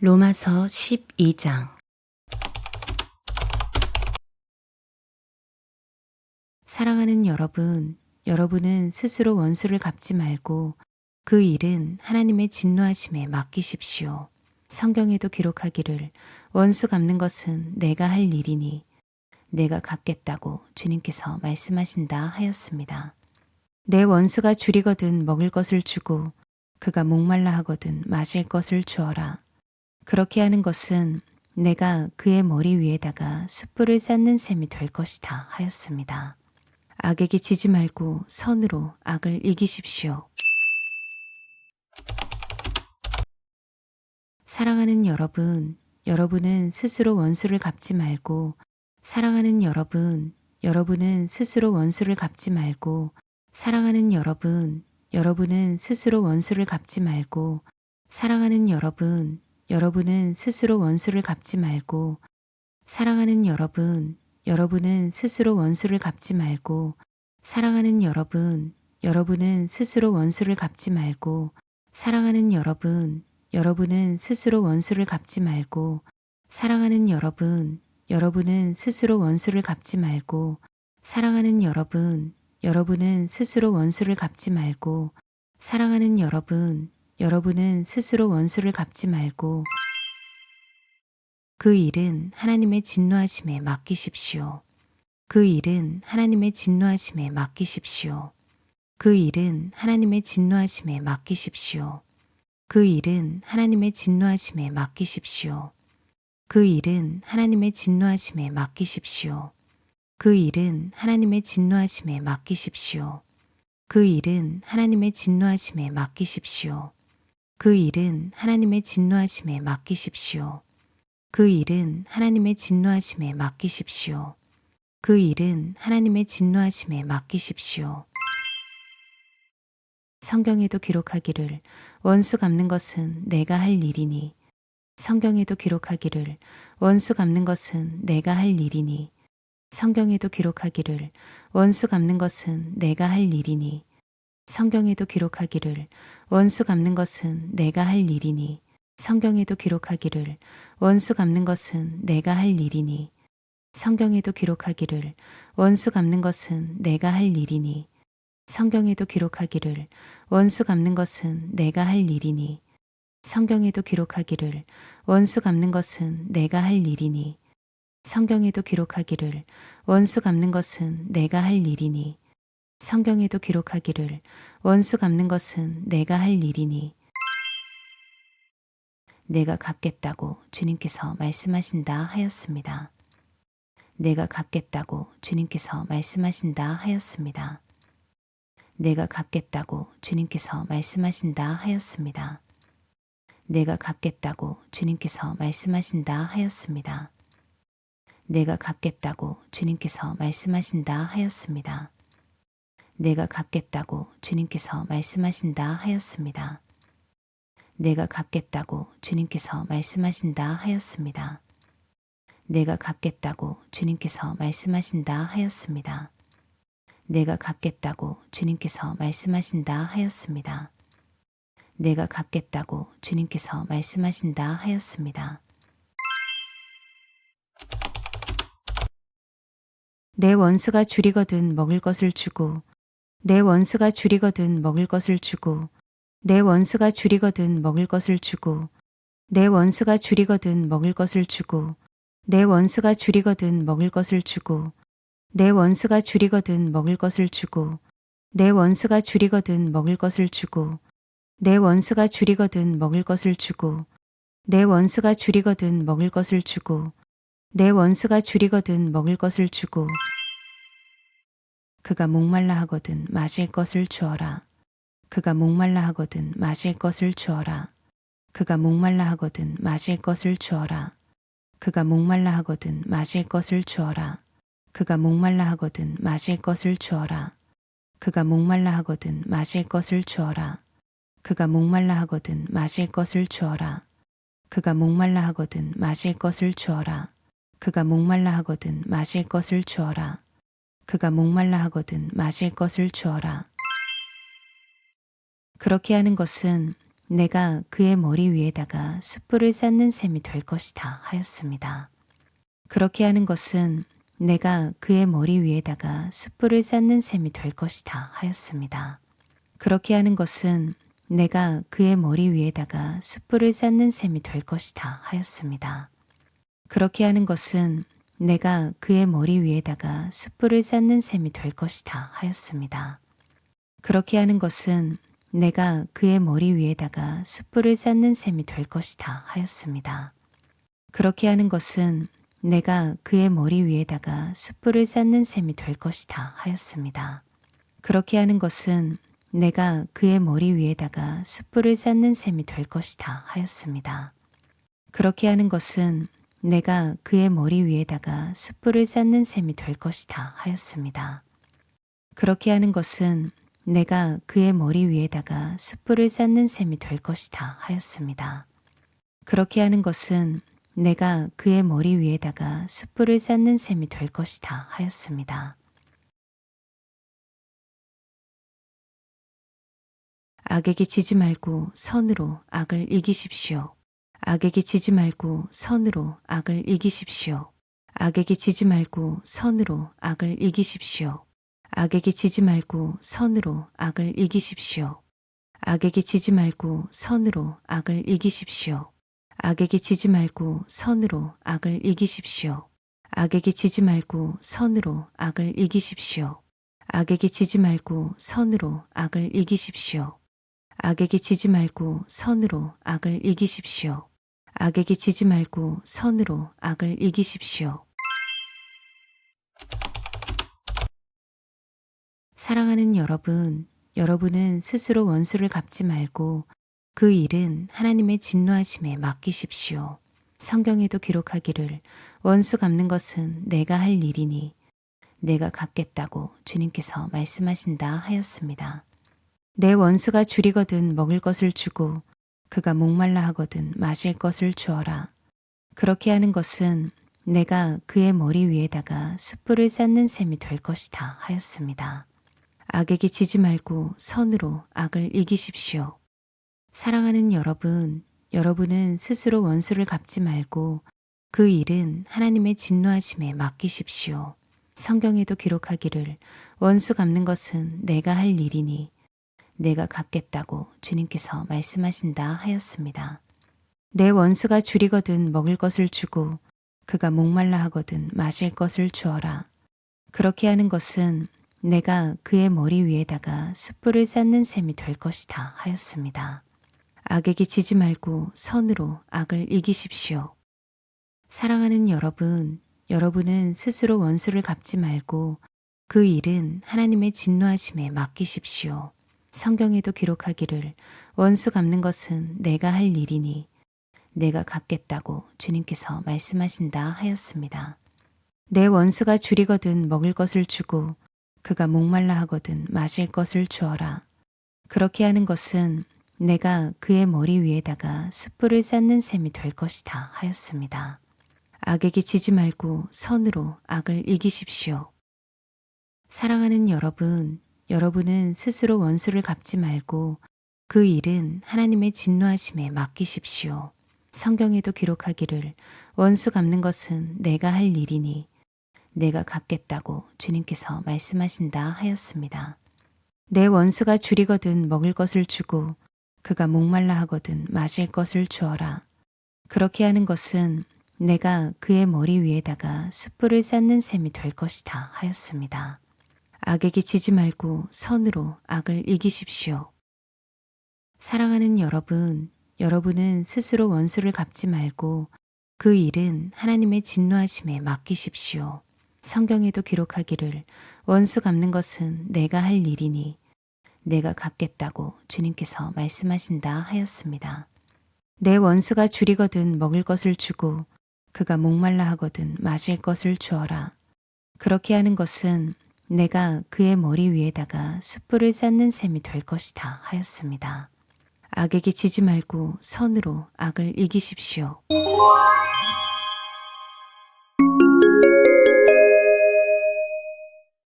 로마서 12장 사랑하는 여러분, 여러분은 스스로 원수를 갚지 말고 그 일은 하나님의 진노하심에 맡기십시오. 성경에도 기록하기를 원수 갚는 것은 내가 할 일이니 내가 갚겠다고 주님께서 말씀하신다 하였습니다. 내 원수가 줄이거든 먹을 것을 주고 그가 목말라 하거든 마실 것을 주어라. 그렇게 하는 것은 내가 그의 머리 위에다가 숯불을 쌓는 셈이 될 것이다 하였습니다. 악에게 지지 말고 선으로 악을 이기십시오. 사랑하는 여러분, 여러분은 스스로 원수를 갚지 말고 사랑하는 여러분, 여러분은 스스로 원수를 갚지 말고 사랑하는 여러분, 여러분은 스스로 원수를 갚지 말고 사랑하는 여러분, 여러분은 스스로 원수를 갚지 말고 사랑하는 여러분, 여러분은 스스로 원수를 갚지 말고 사랑하는 여러분, 여러분은 스스로 원수를 갚지 말고 사랑하는 여러분, 여러분은 스스로 원수를 갚지 말고 사랑하는 여러분, 여러분은 스스로 원수를 갚지 말고 사랑하는 여러분, 여러분은 스스로 원수를 갚지 말고 사랑하는 여러분, 여러분은 스스로 원수를 갚지 말고 그 일은 하나님의 진노하심에 맡기십시오. 그 일은 하나님의 진노하심에 맡기십시오. 그 일은 하나님의 진노하심에 맡기십시오. 그 일은 하나님의 진노하심에 맡기십시오. 그 일은 하나님의 진노하심에 맡기십시오. 그 일은 하나님의 진노하심에 맡기십시오. 그 일은 하나님의 진노하심에 맡기십시오. 그 일은 하나님의 진노하심에 맡기십시오. 그 일은 하나님의 진노하심에 맡기십시오. 그 일은 하나님의 진노하심에 맡기십시오. 성경에도 기록하기를 원수 갚는 것은 내가 할 일이니 성경에도 기록하기를 원수 갚는 것은 내가 할 일이니 성경에도 기록하기를 원수 갚는 것은 내가 할 일이니. 성경에도 기록하기를 원수 갚는 것은 내가 할 일이니. 성경에도 기록하기를 원수 갚는 것은 내가 할 일이니. 성경에도 기록하기를 원수 갚는 것은 내가 할 일이니. 성경에도 기록하기를 원수 갚는 것은 내가 할 일이니. 성경에도 기록하기를 원수 갚는 것은 내가 할 일이니 성경에도 기록하기를 원수 갚는 것은 내가 할 일이니 성경에도 기록하기를 원수 갚는 것은 내가 할 일이니 내가 갚겠다고 주님께서 말씀하신다 하였습니다. 내가 갚겠다고 주님께서 말씀하신다 하였습니다. 내가 갚겠다고 주님께서 말씀하신다 하였습니다. 내가 갚겠다고 주님께서 말씀하신다 하였습니다. 내가 갚겠다고 주님께서 말씀하신다 하였습니다. 내가 갚겠다고 주님께서 말씀하신다 하였습니다. 내가 갚겠다고 주님께서 말씀하신다 하였습니다. 내가 갚겠다고 주님께서 말씀하신다 하였습니다. 내가 갚겠다고 주님께서 말씀하신다 하였습니다. 내가 갚겠다고 주님께서 말씀하신다 하였습니다. 내 원수가 줄이거든 먹을 것을 주고 내 원수가 줄이거든 먹을 것을 주고 내 원수가 줄이거든 먹을 것을 주고 내 원수가 줄이거든 먹을 것을 주고 내 원수가 줄이거든 먹을 것을 주고 내 원수가 줄이거든 먹을 것을 주고 내 원수가 줄이거든 먹을 것을 주고 내 원수가 줄이거든 먹을 것을 주고 내 원수가 줄이거든 먹을 것을 주고 내 원수가 줄이거든 먹을 것을 주고 그가 목말라 하거든 마실 것을 주어라. 그가 목말라 하거든 마실 것을 주어라. 그가 목말라 하거든 마실 것을 주어라. 그가 목말라 하거든 마실 것을 주어라. 그가 목말라 하거든 마실 것을 주어라. 그가 목말라 하거든 마실 것을 주어라. 그가 목말라 하거든 마실 것을 주어라. 그가 목말라 하거든 마실 것을 주어라. 그가 목말라 하거든 마실 것을 주어라. 그가 목말라 하거든 마실 것을 주어라. 그렇게 하는 것은 내가 그의 머리 위에다가 숯불을 쌓는 셈이 될 것이다 하였습니다. 그렇게 하는 것은 내가 그의 머리 위에다가 숯불을 쌓는 셈이 될 것이다 하였습니다. 그렇게 하는 것은 내가 그의 머리 위에다가 숯불을 쌓는 셈이 될 것이다 하였습니다. 그렇게 하는 것은 내가 그의 머리 위에다가 숯불을 쌓는 셈이 될 것이다 하였습니다. 그렇게 하는 것은 내가 그의 머리 위에다가 숯불을 쌓는 셈이 될 것이다 하였습니다. 그렇게 하는 것은 내가 그의 머리 위에다가 숯불을 쌓는 셈이 될 것이다 하였습니다. 그렇게 하는 것은 내가 그의 머리 위에다가 숯불을 쌓는 셈이 될 것이다 하였습니다. 그렇게 하는 것은 내가 그의 머리 위에다가 숯불을 쌓는 셈이 될 것이다 하였습니다. 그렇게 하는 것은 내가 그의 머리 위에다가 숯불을 쌓는 셈이 될 것이다 하였습니다. 그렇게 하는 것은 내가 그의 머리 위에다가 숯불을 쌓는 셈이 될 것이다 하였습니다. 악에게 지지 말고 선으로 악을 이기십시오. 악에게 지지 말고 선으로 악을 이기십시오. 악에게 지지 말고 선으로 악을 이기십시오. 악에게 지지 말고 선으로 악을 이기십시오. 악에게 지지 말고 선으로 악을 이기십시오. 악에게 지지 말고 선으로 악을 이기십시오. 악에게 지지 말고 선으로 악을 이기십시오. 악에게 지지 말고 선으로 악을 이기십시오. 악에게 지지 말고 선으로 악을 이기십시오. 악에게 지지 말고 선으로 악을 이기십시오. 사랑하는 여러분, 여러분은 스스로 원수를 갚지 말고 그 일은 하나님의 진노하심에 맡기십시오. 성경에도 기록하기를 원수 갚는 것은 내가 할 일이니 내가 갚겠다고 주님께서 말씀하신다 하였습니다. 내 원수가 줄이거든 먹을 것을 주고 그가 목말라 하거든 마실 것을 주어라. 그렇게 하는 것은 내가 그의 머리 위에다가 숯불을 쌓는 셈이 될 것이다 하였습니다. 악에게 지지 말고 선으로 악을 이기십시오. 사랑하는 여러분, 여러분은 스스로 원수를 갚지 말고 그 일은 하나님의 진노하심에 맡기십시오. 성경에도 기록하기를 원수 갚는 것은 내가 할 일이니 내가 갚겠다고 주님께서 말씀하신다 하였습니다. 내 원수가 줄이거든 먹을 것을 주고 그가 목말라 하거든 마실 것을 주어라. 그렇게 하는 것은 내가 그의 머리 위에다가 숯불을 쌓는 셈이 될 것이다 하였습니다. 악에게 지지 말고 선으로 악을 이기십시오. 사랑하는 여러분, 여러분은 스스로 원수를 갚지 말고 그 일은 하나님의 진노하심에 맡기십시오. 성경에도 기록하기를 원수 갚는 것은 내가 할 일이니 내가 갚겠다고 주님께서 말씀하신다 하였습니다. 내 원수가 줄이거든 먹을 것을 주고 그가 목말라 하거든 마실 것을 주어라. 그렇게 하는 것은 내가 그의 머리 위에다가 숯불을 쌓는 셈이 될 것이다 하였습니다. 악에게 지지 말고 선으로 악을 이기십시오. 사랑하는 여러분, 여러분은 스스로 원수를 갚지 말고 그 일은 하나님의 진노하심에 맡기십시오. 성경에도 기록하기를 원수 갚는 것은 내가 할 일이니 내가 갚겠다고 주님께서 말씀하신다 하였습니다. 내 원수가 줄이거든 먹을 것을 주고 그가 목말라 하거든 마실 것을 주어라. 그렇게 하는 것은 내가 그의 머리 위에다가 숯불을 쌓는 셈이 될 것이다 하였습니다. 악에게 지지 말고 선으로 악을 이기십시오. 사랑하는 여러분, 여러분은 스스로 원수를 갚지 말고 그 일은 하나님의 진노하심에 맡기십시오. 성경에도 기록하기를 원수 갚는 것은 내가 할 일이니 내가 갚겠다고 주님께서 말씀하신다 하였습니다. 내 원수가 줄이거든 먹을 것을 주고 그가 목말라 하거든 마실 것을 주어라. 그렇게 하는 것은 내가 그의 머리 위에다가 숯불을 쌓는 셈이 될 것이다 하였습니다. 악에게 지지 말고 선으로 악을 이기십시오.